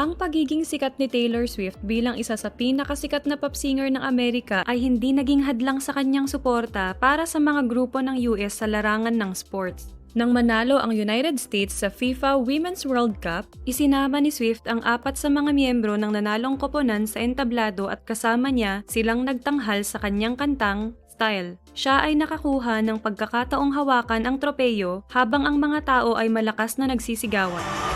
Ang pagiging sikat ni Taylor Swift bilang isa sa pinakasikat na pop singer ng Amerika ay hindi naging hadlang sa kanyang suporta para sa mga grupo ng US sa larangan ng sports. Nang manalo ang United States sa FIFA Women's World Cup, isinama ni Swift ang apat sa mga miyembro ng nanalong koponan sa entablado at kasama niya silang nagtanghal sa kanyang kantang Style. Siya ay nakakuha ng pagkakataong hawakan ang tropeyo habang ang mga tao ay malakas na nagsisigawan.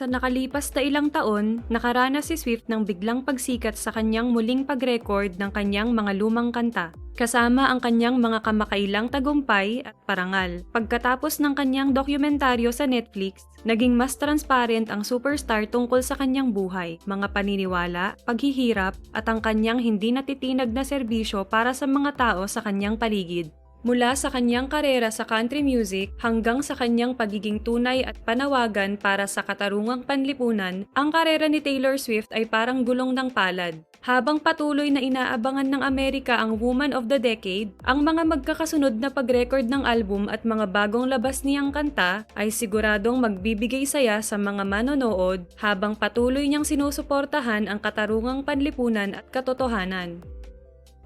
Sa nakalipas na ilang taon, nakaranas si Swift ng biglang pagsikat sa kanyang muling pag-record ng kanyang mga lumang kanta, kasama ang kanyang mga kamakailang tagumpay at parangal. Pagkatapos ng kanyang dokumentaryo sa Netflix, naging mas transparent ang superstar tungkol sa kanyang buhay, mga paniniwala, paghihirap, at ang kanyang hindi natitinag na serbisyo para sa mga tao sa kanyang paligid. Mula sa kanyang karera sa country music hanggang sa kanyang pagiging tunay at panawagan para sa katarungang panlipunan, ang karera ni Taylor Swift ay parang gulong ng palad. Habang patuloy na inaabangan ng Amerika ang Woman of the Decade, ang mga magkakasunod na pag-record ng album at mga bagong labas niyang kanta ay siguradong magbibigay saya sa mga manonood habang patuloy niyang sinusuportahan ang katarungang panlipunan at katotohanan.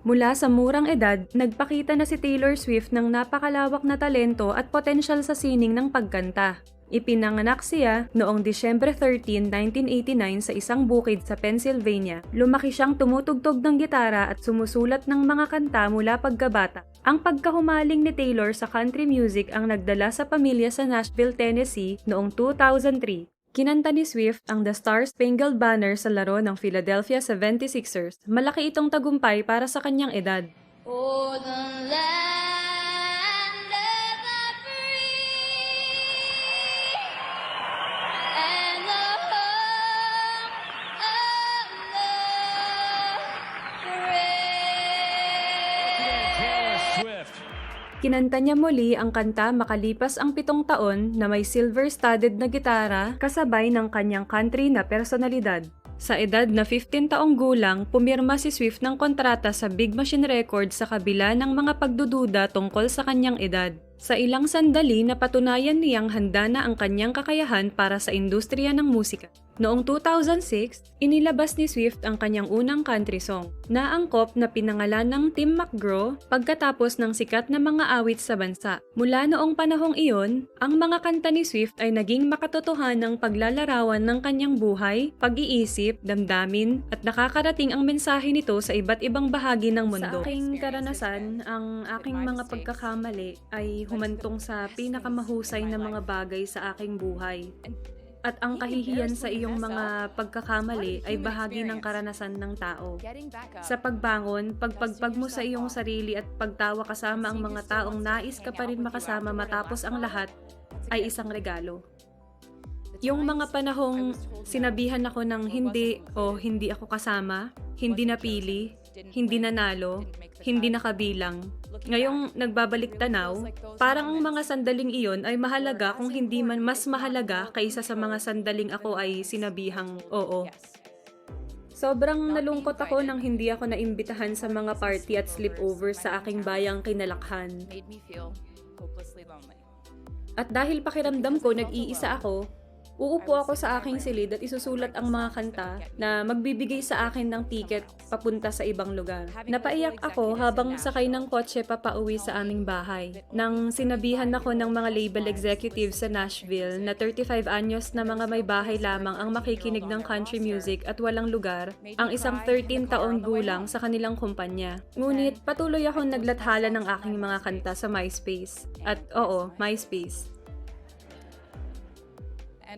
Mula sa murang edad, nagpakita na si Taylor Swift ng napakalawak na talento at potensyal sa sining ng pagkanta. Ipinanganak siya noong Disyembre 13, 1989 sa isang bukid sa Pennsylvania. Lumaki siyang tumutugtog ng gitara at sumusulat ng mga kanta mula pagkabata. Ang pagkahumaling ni Taylor sa country music ang nagdala sa pamilya sa Nashville, Tennessee noong 2003. Kinanta ni Swift ang The Star Spangled Banner sa laro ng Philadelphia 76ers. Malaki itong tagumpay para sa kanyang edad. For the Kinanta niya muli ang kanta makalipas ang pitong taon na may silver-studded na gitara kasabay ng kanyang country na personalidad. Sa edad na 15 taong gulang, pumirma si Swift ng kontrata sa Big Machine Records sa kabila ng mga pagdududa tungkol sa kanyang edad. Sa ilang sandali napatunayan niyang handa na ang kanyang kakayahan para sa industriya ng musika. Noong 2006, inilabas ni Swift ang kanyang unang country song, na angkop na pinangalan ng Tim McGraw pagkatapos ng sikat na mga awit sa bansa. Mula noong panahong iyon, ang mga kanta ni Swift ay naging makatotohanang paglalarawan ng kanyang buhay, pag-iisip, damdamin, at nakakarating ang mensahe nito sa iba't ibang bahagi ng mundo. Sa aking karanasan, ang aking mga pagkakamali ay humantong sa pinakamahusay na mga bagay sa aking buhay. At ang kahihiyan sa iyong mga pagkakamali ay bahagi ng karanasan ng tao. Sa pagbangon, pagpagpag mo sa iyong sarili at pagtawa kasama ang mga taong nais ka pa rin makasama matapos ang lahat ay isang regalo. Yung mga panahong sinabihan ako ng hindi o hindi ako kasama, hindi napili, hindi nanalo, hindi nakabilang. Ngayong nagbabalik tanaw, parang ang mga sandaling iyon ay mahalaga kung hindi man mas mahalaga kaysa sa mga sandaling ako ay sinabihang oo. Sobrang nalungkot ako nang hindi ako naimbitahan sa mga party at sleepover sa aking bayang kinalakhan. At dahil pakiramdam ko nag-iisa ako, uupo ako sa aking silid at isusulat ang mga kanta na magbibigay sa akin ng ticket papunta sa ibang lugar. Napaiyak ako habang sakay ng kotse papauwi sa aming bahay. Nang sinabihan ako ng mga label executives sa Nashville na 35 anyos na mga may bahay lamang ang makikinig ng country music at walang lugar, ang isang 13 taon gulang sa kanilang kumpanya. Ngunit patuloy akong naglathala ng aking mga kanta sa MySpace. At oo, MySpace.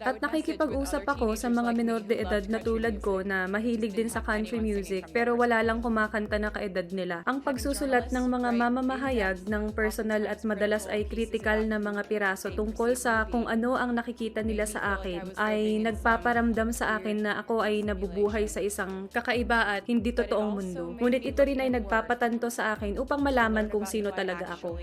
At nakikipag-usap ako sa mga minor de edad na tulad ko na mahilig din sa country music pero wala lang kumakanta na kaedad nila. Ang pagsusulat ng mga mamamahayag ng personal at madalas ay critical na mga piraso tungkol sa kung ano ang nakikita nila sa akin ay nagpaparamdam sa akin na ako ay nabubuhay sa isang kakaiba at hindi totoong mundo. Ngunit ito rin ay nagpapatanto sa akin upang malaman kung sino talaga ako.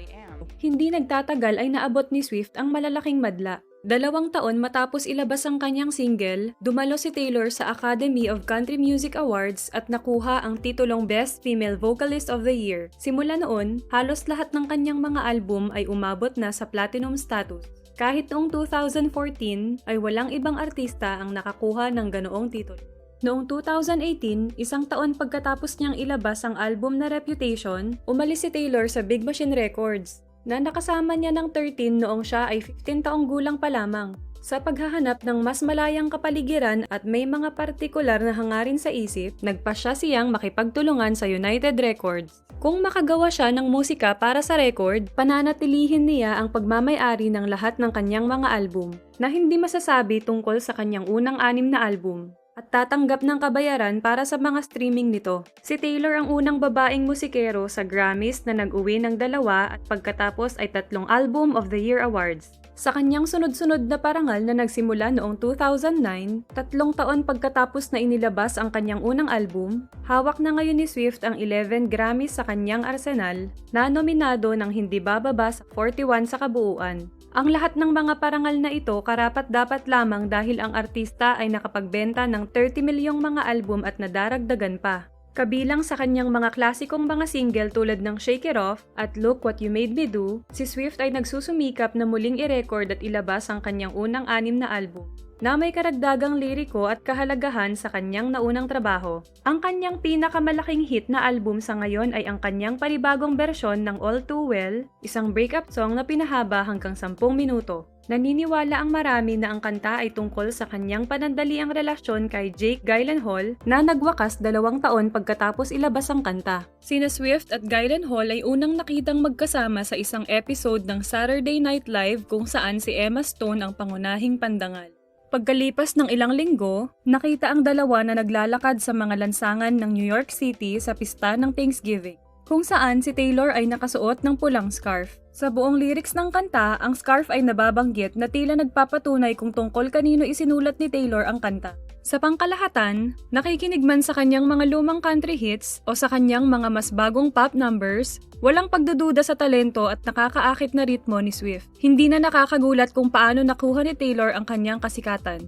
Hindi nagtatagal ay naabot ni Swift ang malalaking madla. Dalawang taon matapos ilabas ang kanyang single, dumalo si Taylor sa Academy of Country Music Awards at nakuha ang titulong Best Female Vocalist of the Year. Simula noon, halos lahat ng kanyang mga album ay umabot na sa platinum status. Kahit noong 2014 ay walang ibang artista ang nakakuha ng ganoong titulo. Noong 2018, isang taon pagkatapos niyang ilabas ang album na Reputation, umalis si Taylor sa Big Machine Records na nakasama niya ng 13 noong siya ay 15 taong gulang pa lamang. Sa paghahanap ng mas malayang kapaligiran at may mga partikular na hangarin sa isip, nagpa siya siyang makipagtulungan sa United Records. Kung makagawa siya ng musika para sa record, pananatilihin niya ang pagmamayari ng lahat ng kanyang mga album na hindi masasabi tungkol sa kanyang unang anim na album at tatanggap ng kabayaran para sa mga streaming nito. Si Taylor ang unang babaeng musikero sa Grammys na nag-uwi ng dalawa at pagkatapos ay tatlong Album of the Year Awards. Sa kanyang sunod-sunod na parangal na nagsimula noong 2009, tatlong taon pagkatapos na inilabas ang kanyang unang album, hawak na ngayon ni Swift ang 11 Grammys sa kanyang arsenal na nominado ng hindi bababa sa 41 sa kabuuan. Ang lahat ng mga parangal na ito karapat dapat lamang dahil ang artista ay nakapagbenta ng 30 milyong mga album at nadaragdagan pa. Kabilang sa kanyang mga klasikong mga single tulad ng Shake It Off at Look What You Made Me Do, si Swift ay nagsusumikap na muling i-record at ilabas ang kanyang unang anim na album na may karagdagang liriko at kahalagahan sa kanyang naunang trabaho. Ang kanyang pinakamalaking hit na album sa ngayon ay ang kanyang panibagong bersyon ng All Too Well, isang breakup song na pinahaba hanggang 10 minuto. Naniniwala ang marami na ang kanta ay tungkol sa kanyang panandaliang relasyon kay Jake Gyllenhaal na nagwakas dalawang taon pagkatapos ilabas ang kanta. Sina Swift at Gyllenhaal ay unang nakitang magkasama sa isang episode ng Saturday Night Live kung saan si Emma Stone ang pangunahing pandangal. Pagkalipas ng ilang linggo, nakita ang dalawa na naglalakad sa mga lansangan ng New York City sa pista ng Thanksgiving, kung saan si Taylor ay nakasuot ng pulang scarf. Sa buong lyrics ng kanta, ang scarf ay nababanggit na tila nagpapatunay kung tungkol kanino isinulat ni Taylor ang kanta. Sa pangkalahatan, nakikinig man sa kanyang mga lumang country hits o sa kanyang mga mas bagong pop numbers, walang pagdududa sa talento at nakakaakit na ritmo ni Swift. Hindi na nakakagulat kung paano nakuha ni Taylor ang kanyang kasikatan.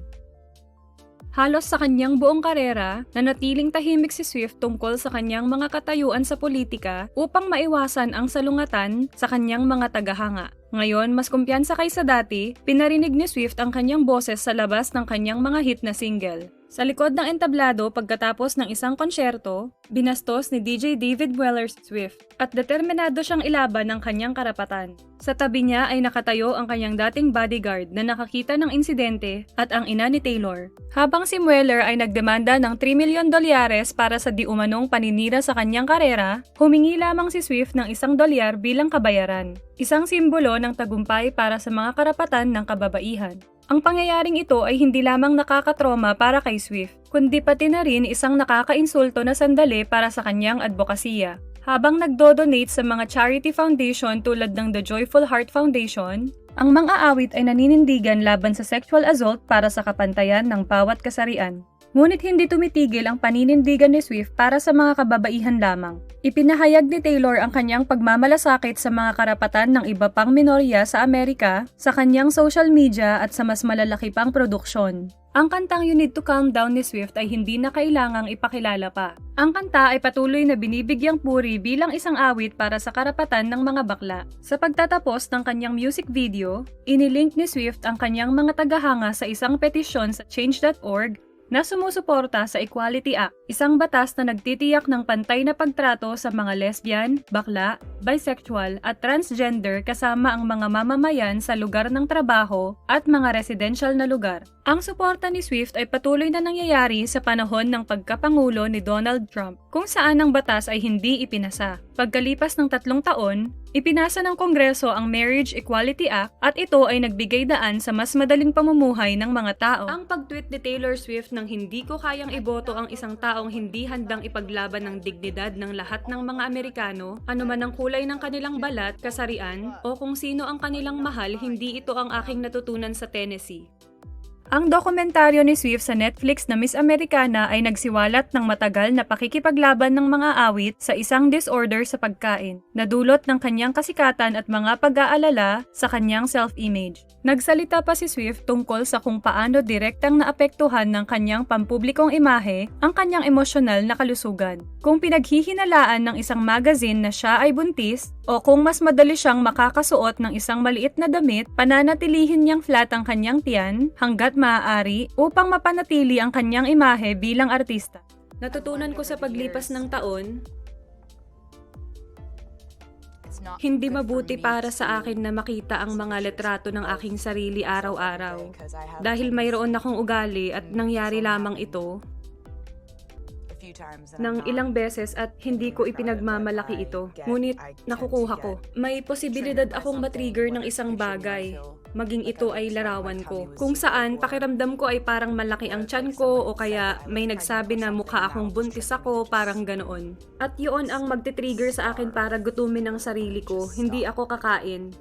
Halos sa kanyang buong karera, nanatiling tahimik si Swift tungkol sa kanyang mga katayuan sa politika upang maiwasan ang salungatan sa kanyang mga tagahanga. Ngayon, mas kumpiyansa kaysa dati, pinarinig ni Swift ang kanyang boses sa labas ng kanyang mga hit na single. Sa likod ng entablado pagkatapos ng isang konsyerto, binastos ni DJ David Weller Swift at determinado siyang ilaban ng kanyang karapatan. Sa tabi niya ay nakatayo ang kanyang dating bodyguard na nakakita ng insidente at ang ina ni Taylor. Habang si Weller ay nagdemanda ng 3 milyon dolyares para sa di umanong paninira sa kanyang karera, humingi lamang si Swift ng isang dolyar bilang kabayaran. Isang simbolo ng tagumpay para sa mga karapatan ng kababaihan. Ang pangyayaring ito ay hindi lamang nakakatroma para kay Swift, kundi pati na rin isang nakakainsulto na sandali para sa kanyang advokasya. Habang nagdo-donate sa mga charity foundation tulad ng The Joyful Heart Foundation, ang mga awit ay naninindigan laban sa sexual assault para sa kapantayan ng bawat kasarian. Ngunit hindi tumitigil ang paninindigan ni Swift para sa mga kababaihan lamang. Ipinahayag ni Taylor ang kanyang pagmamalasakit sa mga karapatan ng iba pang minorya sa Amerika sa kanyang social media at sa mas malalaki pang produksyon. Ang kantang You Need to Calm Down ni Swift ay hindi na kailangang ipakilala pa. Ang kanta ay patuloy na binibigyang puri bilang isang awit para sa karapatan ng mga bakla. Sa pagtatapos ng kanyang music video, inilink ni Swift ang kanyang mga tagahanga sa isang petisyon sa change.org na sumusuporta sa Equality Act. Isang batas na nagtitiyak ng pantay na pagtrato sa mga lesbian, bakla, bisexual at transgender kasama ang mga mamamayan sa lugar ng trabaho at mga residential na lugar. Ang suporta ni Swift ay patuloy na nangyayari sa panahon ng pagkapangulo ni Donald Trump kung saan ang batas ay hindi ipinasa. Pagkalipas ng tatlong taon, ipinasa ng Kongreso ang Marriage Equality Act at ito ay nagbigay daan sa mas madaling pamumuhay ng mga tao. Ang pag-tweet ni Taylor Swift ng hindi ko kayang iboto ang isang taong hindi handang ipaglaban ng dignidad ng lahat ng mga Amerikano, anuman ang kulay ng kanilang balat, kasarian, o kung sino ang kanilang mahal, hindi ito ang aking natutunan sa Tennessee. Ang dokumentaryo ni Swift sa Netflix na Miss Americana ay nagsiwalat ng matagal na pakikipaglaban ng mga awit sa isang disorder sa pagkain, na dulot ng kanyang kasikatan at mga pag-aalala sa kanyang self-image. Nagsalita pa si Swift tungkol sa kung paano direktang naapektuhan ng kanyang pampublikong imahe ang kanyang emosyonal na kalusugan. Kung pinaghihinalaan ng isang magazine na siya ay buntis, o kung mas madali siyang makakasuot ng isang maliit na damit, pananatilihin niyang flat ang kanyang tiyan hanggat maaari upang mapanatili ang kanyang imahe bilang artista. Natutunan ko sa paglipas ng taon, hindi mabuti para sa akin na makita ang mga letrato ng aking sarili araw-araw. Dahil mayroon akong ugali at nangyari lamang ito ng ilang beses at hindi ko ipinagmamalaki ito. Ngunit nakukuha ko. May posibilidad akong matrigger ng isang bagay. Maging ito ay larawan ko. Kung saan pakiramdam ko ay parang malaki ang tiyan ko o kaya may nagsabi na mukha akong buntis ako, parang ganoon. At yun ang magte-trigger sa akin para gutumin ang sarili ko. Hindi ako kakain.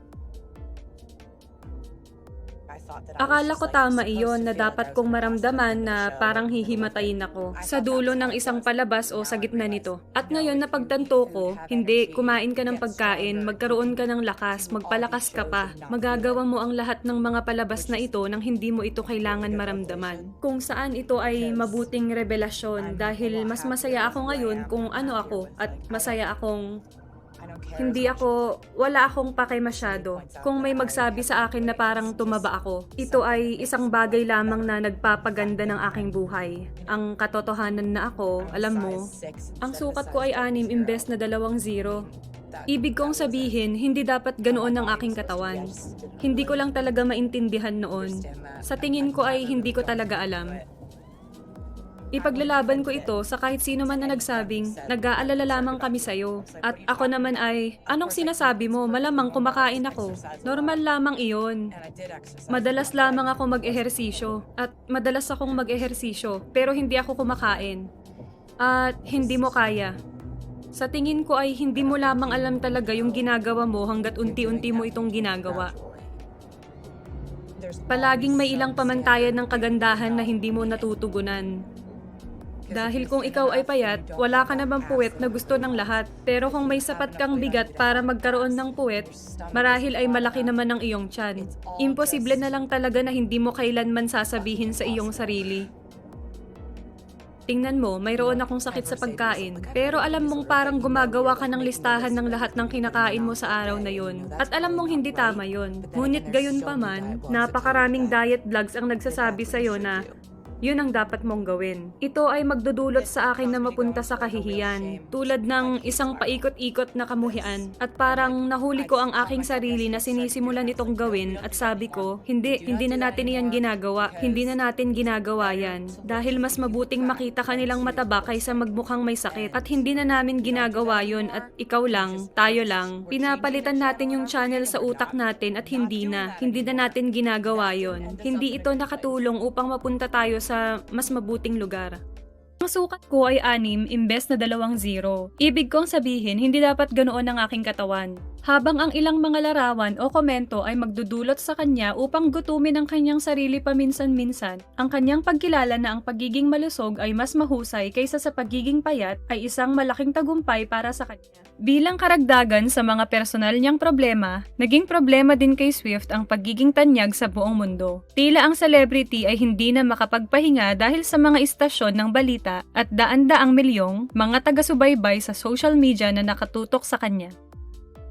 Akala ko tama iyon na dapat kong maramdaman na parang hihimatayin ako sa dulo ng isang palabas o sa gitna nito. At ngayon na pagtanto ko, hindi, kumain ka ng pagkain, magkaroon ka ng lakas, magpalakas ka pa. Magagawa mo ang lahat ng mga palabas na ito nang hindi mo ito kailangan maramdaman. Kung saan ito ay mabuting revelasyon dahil mas masaya ako ngayon kung ano ako at masaya akong hindi ako, wala akong pake masyado. Kung may magsabi sa akin na parang tumaba ako, ito ay isang bagay lamang na nagpapaganda ng aking buhay. Ang katotohanan na ako, alam mo, ang sukat ko ay anim imbes na dalawang zero. Ibig kong sabihin, hindi dapat ganoon ang aking katawan. Hindi ko lang talaga maintindihan noon. Sa tingin ko ay hindi ko talaga alam. Ipaglalaban ko ito sa kahit sino man na nagsabing, nag-aalala lamang kami sa'yo. At ako naman ay, anong sinasabi mo? Malamang kumakain ako. Normal lamang iyon. Madalas lamang ako mag-ehersisyo. At madalas akong mag-ehersisyo, pero hindi ako kumakain. At hindi mo kaya. Sa tingin ko ay hindi mo lamang alam talaga yung ginagawa mo hanggat unti-unti mo itong ginagawa. Palaging may ilang pamantayan ng kagandahan na hindi mo natutugunan. Dahil kung ikaw ay payat, wala ka namang puwet na gusto ng lahat. Pero kung may sapat kang bigat para magkaroon ng puwet, marahil ay malaki naman ang iyong tiyan. Imposible na lang talaga na hindi mo kailanman sasabihin sa iyong sarili. Tingnan mo, mayroon akong sakit sa pagkain. Pero alam mong parang gumagawa ka ng listahan ng lahat ng kinakain mo sa araw na yon. At alam mong hindi tama yon. Ngunit gayon pa man, napakaraming diet vlogs ang nagsasabi sa'yo na yun ang dapat mong gawin. Ito ay magdudulot sa akin na mapunta sa kahihiyan, tulad ng isang paikot-ikot na kamuhian. At parang nahuli ko ang aking sarili na sinisimulan itong gawin at sabi ko, hindi, hindi na natin yan ginagawa. Hindi na natin ginagawa yan. Dahil mas mabuting makita kanilang mataba kaysa magmukhang may sakit. At hindi na namin ginagawa yun at ikaw lang, tayo lang. Pinapalitan natin yung channel sa utak natin at hindi na. Hindi na natin ginagawa yun. Hindi ito nakatulong upang mapunta tayo sa mas mabuting lugar. Ang sukat ko ay anim imbes na dalawang zero. Ibig kong sabihin, hindi dapat ganoon ang aking katawan. Habang ang ilang mga larawan o komento ay magdudulot sa kanya upang gutumin ang kanyang sarili paminsan-minsan, ang kanyang pagkilala na ang pagiging malusog ay mas mahusay kaysa sa pagiging payat ay isang malaking tagumpay para sa kanya. Bilang karagdagan sa mga personal niyang problema, naging problema din kay Swift ang pagiging tanyag sa buong mundo. Tila ang celebrity ay hindi na makapagpahinga dahil sa mga istasyon ng balita at daan-daang milyong mga taga-subaybay sa social media na nakatutok sa kanya.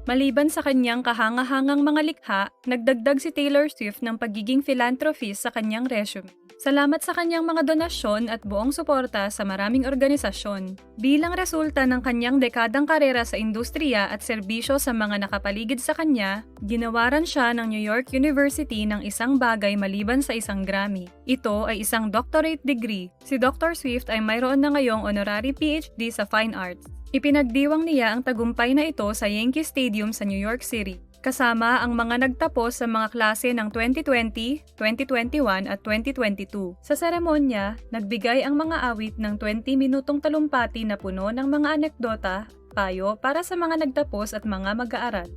Maliban sa kanyang kahangahangang mga likha, nagdagdag si Taylor Swift ng pagiging philanthropist sa kanyang resume. Salamat sa kanyang mga donasyon at buong suporta sa maraming organisasyon. Bilang resulta ng kanyang dekadang karera sa industriya at serbisyo sa mga nakapaligid sa kanya, ginawaran siya ng New York University ng isang bagay maliban sa isang Grammy. Ito ay isang doctorate degree. Si Dr. Swift ay mayroon na ngayong honorary PhD sa Fine Arts. Ipinagdiwang niya ang tagumpay na ito sa Yankee Stadium sa New York City, kasama ang mga nagtapos sa mga klase ng 2020, 2021 at 2022. Sa seremonya, nagbigay ang mga awit ng 20 minutong talumpati na puno ng mga anekdota, payo para sa mga nagtapos at mga mag-aaral.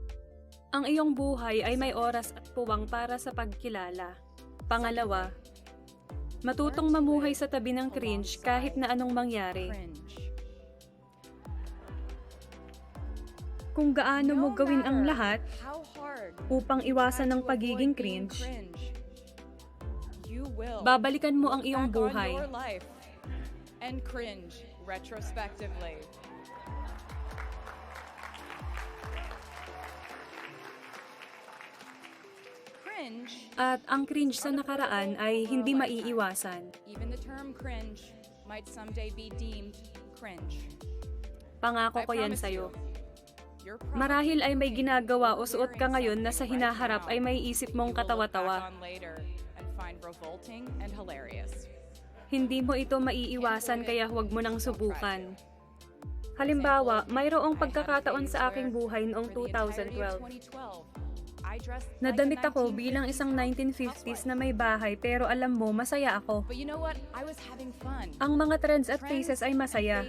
Ang iyong buhay ay may oras at puwang para sa pagkilala. Pangalawa, matutong mamuhay sa tabi ng cringe kahit na anong mangyari. Kung gaano mo gawin ang lahat upang iwasan ng pagiging cringe, babalikan mo ang iyong buhay. and cringe retrospectively. At ang cringe sa nakaraan ay hindi maiiwasan. even the term cringe might someday be deemed cringe. Pangako ko yan sa'yo. you, Marahil ay may ginagawa o suot ka ngayon na sa hinaharap ay may isip mong katawa-tawa. Hindi mo ito maiiwasan kaya huwag mo nang subukan. Halimbawa, mayroong pagkakataon sa aking buhay noong 2012. Nadamit ako bilang isang 1950s na may bahay pero alam mo, masaya ako. Ang mga trends at faces ay masaya.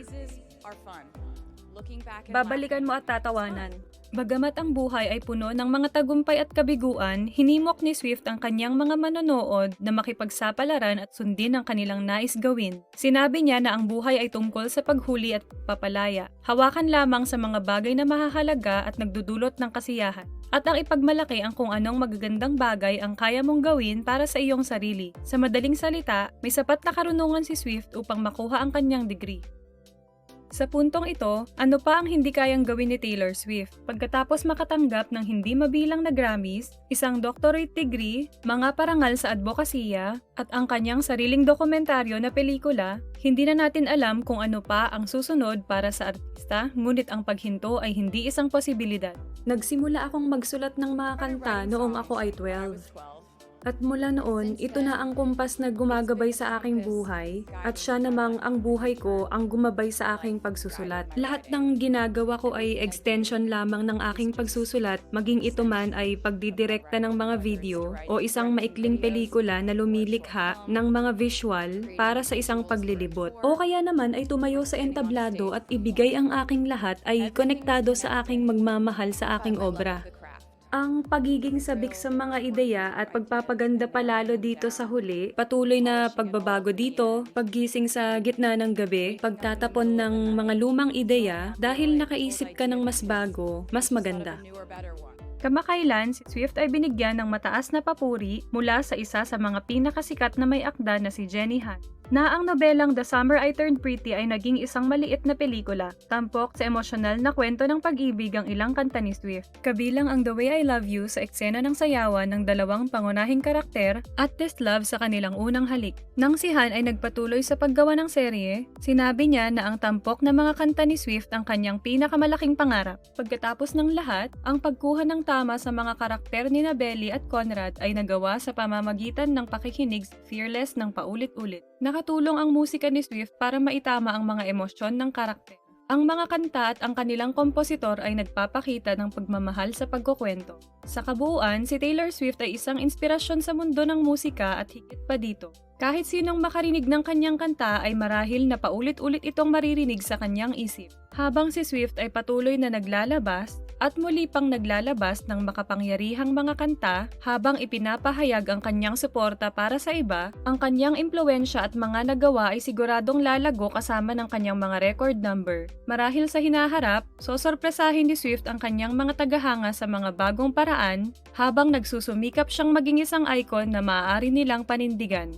Babalikan mo at tatawanan. Bagamat ang buhay ay puno ng mga tagumpay at kabiguan, hinimok ni Swift ang kanyang mga manonood na makipagsapalaran at sundin ang kanilang nais gawin. Sinabi niya na ang buhay ay tungkol sa paghuli at papalaya. Hawakan lamang sa mga bagay na mahahalaga at nagdudulot ng kasiyahan. At ang ipagmalaki ang kung anong magagandang bagay ang kaya mong gawin para sa iyong sarili. Sa madaling salita, may sapat na karunungan si Swift upang makuha ang kanyang degree. Sa puntong ito, ano pa ang hindi kayang gawin ni Taylor Swift? Pagkatapos makatanggap ng hindi mabilang na Grammys, isang doctorate degree, mga parangal sa advokasya, at ang kanyang sariling dokumentaryo na pelikula, hindi na natin alam kung ano pa ang susunod para sa artista, ngunit ang paghinto ay hindi isang posibilidad. Nagsimula akong magsulat ng mga kanta noong ako ay 12. At mula noon, ito na ang kumpas na gumagabay sa aking buhay at siya namang ang buhay ko ang gumabay sa aking pagsusulat. Lahat ng ginagawa ko ay extension lamang ng aking pagsusulat, maging ito man ay pagdidirekta ng mga video o isang maikling pelikula na lumilikha ng mga visual para sa isang paglilibot. O kaya naman ay tumayo sa entablado at ibigay ang aking lahat ay konektado sa aking magmamahal sa aking obra. Ang pagiging sabik sa mga ideya at pagpapaganda palalo dito sa huli, patuloy na pagbabago dito, paggising sa gitna ng gabi, pagtatapon ng mga lumang ideya dahil nakaisip ka ng mas bago, mas maganda. Kamakailan, si Swift ay binigyan ng mataas na papuri mula sa isa sa mga pinakasikat na may akda na si Jenny Han. Na ang nobelang The Summer I Turned Pretty ay naging isang maliit na pelikula, tampok sa emosyonal na kwento ng pag-ibig ang ilang kanta ni Swift. Kabilang ang The Way I Love You sa eksena ng sayawan ng dalawang pangunahing karakter at This Love sa kanilang unang halik. Nang si Han ay nagpatuloy sa paggawa ng serye, sinabi niya na ang tampok na mga kanta ni Swift ang kanyang pinakamalaking pangarap. Pagkatapos ng lahat, ang pagkuha ng tama sa mga karakter ni Belly at Conrad ay nagawa sa pamamagitan ng pakikinig fearless ng paulit-ulit. Nakatulong ang musika ni Swift para maitama ang mga emosyon ng karakter. Ang mga kanta at ang kanilang kompositor ay nagpapakita ng pagmamahal sa pagkukwento. Sa kabuuan, si Taylor Swift ay isang inspirasyon sa mundo ng musika at higit pa dito. Kahit sinong makarinig ng kanyang kanta ay marahil na paulit-ulit itong maririnig sa kanyang isip. Habang si Swift ay patuloy na naglalabas at muli pang naglalabas ng makapangyarihang mga kanta habang ipinapahayag ang kanyang suporta para sa iba, ang kanyang impluensya at mga nagawa ay siguradong lalago kasama ng kanyang mga record number. Marahil sa hinaharap, sosorpresahin ni Swift ang kanyang mga tagahanga sa mga bagong paraan habang nagsusumikap siyang maging isang icon na maaari nilang panindigan.